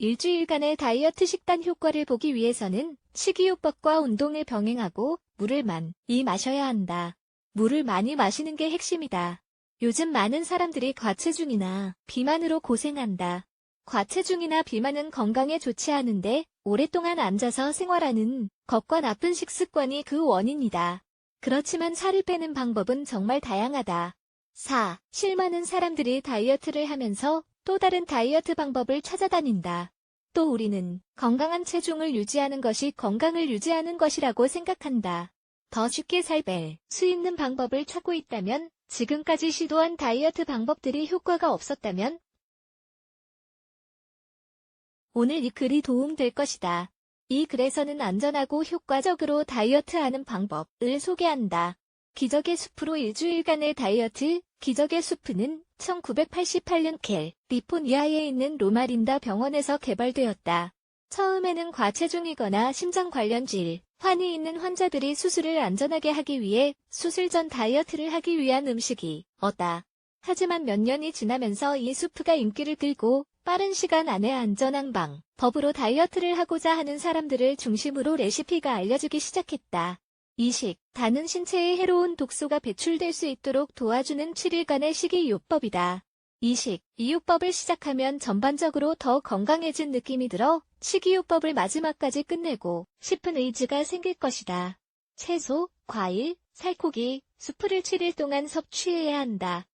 일주일간의 다이어트 식단 효과를 보기 위해서는 식이요법과 운동을 병행하고 물을 많이 마셔야 한다. 물을 많이 마시는 게 핵심이다. 요즘 많은 사람들이 과체중이나 비만으로 고생한다. 과체중이나 비만은 건강에 좋지 않은데 오랫동안 앉아서 생활하는 것과 나쁜 식습관이 그 원인이다. 그렇지만 살을 빼는 방법은 정말 다양하다. 4. 실많은 사람들이 다이어트를 하면서 또 다른 다이어트 방법을 찾아다닌다. 또 우리는 건강한 체중을 유지하는 것이 건강을 유지하는 것이라고 생각한다. 더 쉽게 살 뺄 수 있는 방법을 찾고 있다면 지금까지 시도한 다이어트 방법들이 효과가 없었다면 오늘 이 글이 도움될 것이다. 이 글에서는 안전하고 효과적으로 다이어트하는 방법을 소개한다. 기적의 숲으로 일주일간의 다이어트, 기적의 숲은 1988년 캘리포니아에 있는 로마린다 병원에서 개발되었다. 처음에는 과체중이거나 심장 관련 질 환이 있는 환자들이 수술을 안전하게 하기 위해 수술 전 다이어트를 하기 위한 음식이 었다. 하지만 몇 년이 지나면서 이 수프가 인기를 끌고 빠른 시간 안에 안전한 방 법으로 다이어트를 하고자 하는 사람들을 중심으로 레시피가 알려주기 시작했다. 이식, 다는 신체에 해로운 독소가 배출될 수 있도록 도와주는 7일간의 식이요법이다. 이식, 이요법을 시작하면 전반적으로 더 건강해진 느낌이 들어 식이요법을 마지막까지 끝내고 싶은 의지가 생길 것이다. 채소, 과일, 살코기, 수프를 7일 동안 섭취해야 한다.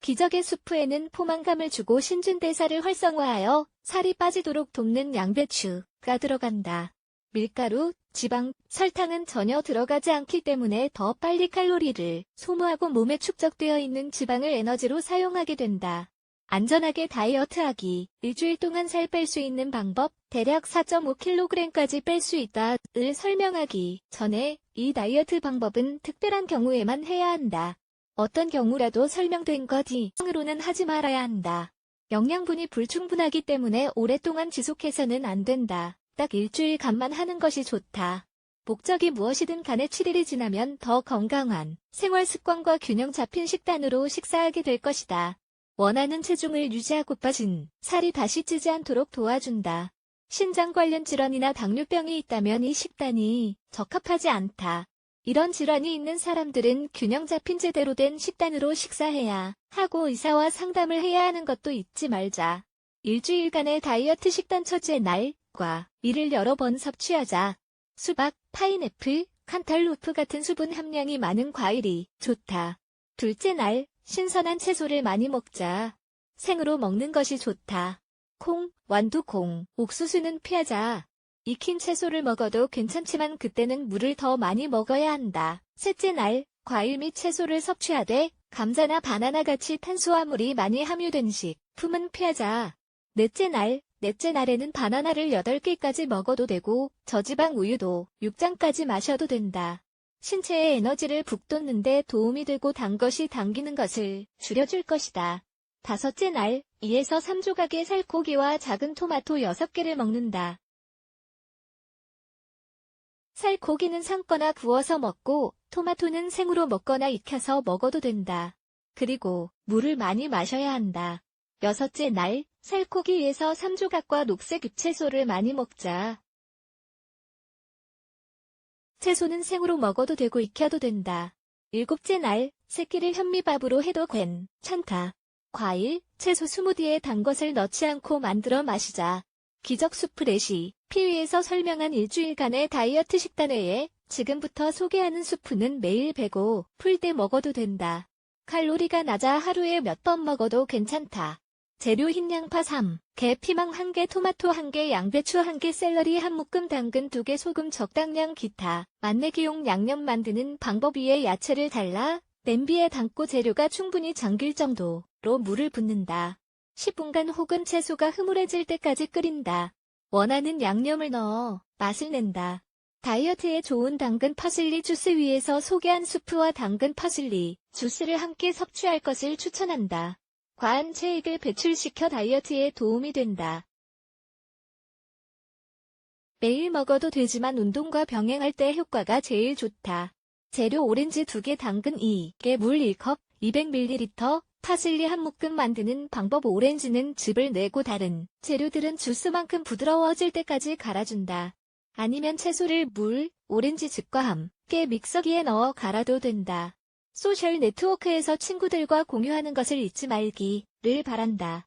기적의 수프에는 포만감을 주고 신진대사를 활성화하여 살이 빠지도록 돕는 양배추가 들어간다. 밀가루, 지방, 설탕은 전혀 들어가지 않기 때문에 더 빨리 칼로리를 소모하고 몸에 축적되어 있는 지방을 에너지로 사용하게 된다. 안전하게 다이어트하기, 일주일 동안 살 뺄 수 있는 방법, 대략 4.5kg까지 뺄 수 있다를 설명하기 전에 이 다이어트 방법은 특별한 경우에만 해야 한다. 어떤 경우라도 설명된 것 이상으로는 하지 말아야 한다. 영양분이 불충분하기 때문에 오랫동안 지속해서는 안 된다. 딱 일주일 간만 하는 것이 좋다. 목적이 무엇이든 간에 7일이 지나면 더 건강한 생활 습관과 균형 잡힌 식단으로 식사하게 될 것이다. 원하는 체중을 유지하고 빠진 살이 다시 찌지 않도록 도와준다. 신장 관련 질환이나 당뇨병이 있다면 이 식단이 적합하지 않다. 이런 질환이 있는 사람들은 균형 잡힌 제대로 된 식단으로 식사해야 하고 의사와 상담을 해야 하는 것도 잊지 말자. 일주일간의 다이어트 식단 첫째 날 과 이를 여러 번 섭취하자. 수박, 파인애플, 칸탈루프 같은 수분 함량이 많은 과일이 좋다. 둘째 날, 신선한 채소를 많이 먹자. 생으로 먹는 것이 좋다. 콩, 완두콩, 옥수수는 피하자. 익힌 채소를 먹어도 괜찮지만 그때는 물을 더 많이 먹어야 한다. 셋째 날, 과일 및 채소를 섭취하되 감자나 바나나 같이 탄수화물이 많이 함유된 식품은 피하자. 넷째 날, 넷째 날에는 바나나를 8개까지 먹어도 되고 저지방 우유도 6잔까지 마셔도 된다. 신체에 에너지를 북돋는데 도움이 되고 단 것이 당기는 것을 줄여줄 것이다. 다섯째 날, 2에서 3조각의 살코기와 작은 토마토 6개를 먹는다. 살코기는 삶거나 구워서 먹고 토마토는 생으로 먹거나 익혀서 먹어도 된다. 그리고 물을 많이 마셔야 한다. 여섯째 날, 살코기에서 3조각과 녹색 잎채소를 많이 먹자. 채소는 생으로 먹어도 되고 익혀도 된다. 일곱째 날, 새끼를 현미밥으로 해도 괜찮다. 과일, 채소 스무디에 단 것을 넣지 않고 만들어 마시자. 기적 수프 레시, 피위에서 설명한 일주일간의 다이어트 식단 외에 지금부터 소개하는 수프는 매일 배고 풀 때 먹어도 된다. 칼로리가 낮아 하루에 몇 번 먹어도 괜찮다. 재료 흰 양파 3, 개 피망 1개 토마토 1개 양배추 1개 샐러리 한 묶음 당근 2개 소금 적당량 기타 만내기용 양념 만드는 방법 위에 야채를 달라 냄비에 담고 재료가 충분히 잠길 정도로 물을 붓는다. 10분간 혹은 채소가 흐물해질 때까지 끓인다. 원하는 양념을 넣어 맛을 낸다. 다이어트에 좋은 당근 파슬리 주스 위에서 소개한 수프와 당근 파슬리 주스를 함께 섭취할 것을 추천한다. 과한 체액을 배출시켜 다이어트에 도움이 된다. 매일 먹어도 되지만 운동과 병행할 때 효과가 제일 좋다. 재료 오렌지 2개 당근 2개 물 1컵 200ml 파슬리 한 묶음 만드는 방법 오렌지는 즙을 내고 다른 재료들은 주스만큼 부드러워질 때까지 갈아준다. 아니면 채소를 물, 오렌지 즙과 함께 믹서기에 넣어 갈아도 된다. 소셜 네트워크에서 친구들과 공유하는 것을 잊지 말기를 바란다.